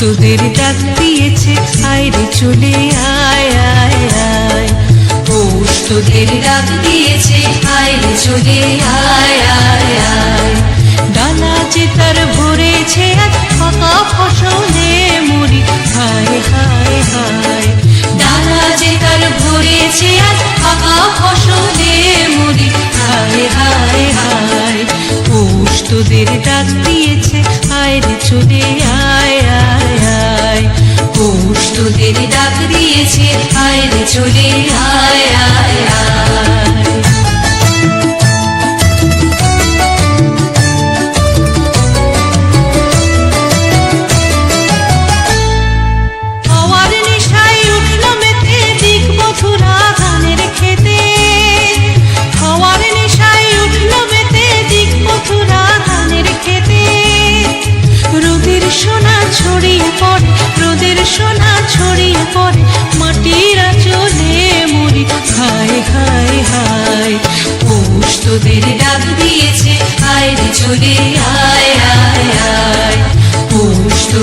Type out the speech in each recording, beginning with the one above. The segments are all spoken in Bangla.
তোদের ডাক দিয়েছে আয়রে চলে আয়। তোদের ডাক দিয়েছে আয়রে চলে আয় আয় আয়। ডানা যে তার ভরেছে আজ ফাঁকা ফসলে মরি হায় হায় হায়। ডানা যে তার ভরেছে আজ ফাঁকা ফসলে মরি হায় হায় হায়। উষ তোদের ডাক দিয়েছে আয়রে চলে আয় আয় আয়। উষ তোদের ডাক দিয়েছে আয়রে চলে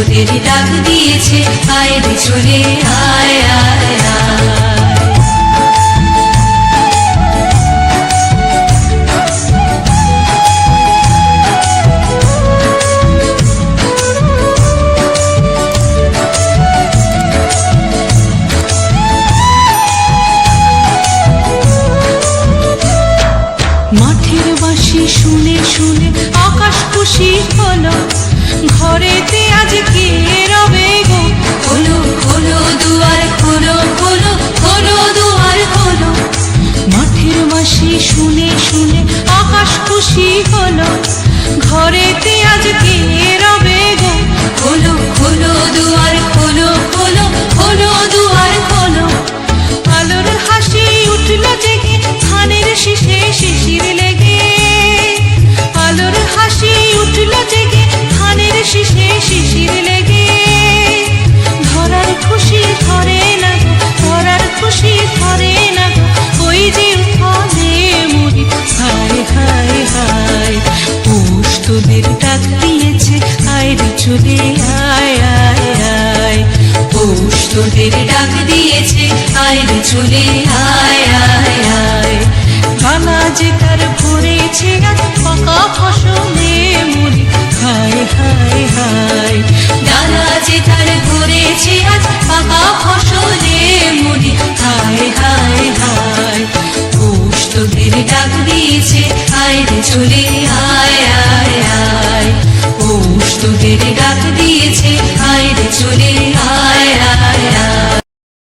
তোদের ডাক দিয়েছে আয় চলে আয় আয় আয়। শুনে শুনে শুনে আকাশ খুশি হলো। ঘরেতে আজ তোদের ডাক দিয়েছে, আয় রে চলে, আয় আয় আয়। গানা যে তার ভরেছে পাকা ফসলে মরি, হায় হায় হায়। ডানা যে তার ভরেছে আজ পাকা ফসলে মরি, হায় হায় হায়। তোদের ডাক দিয়েছে, আয় রে চলে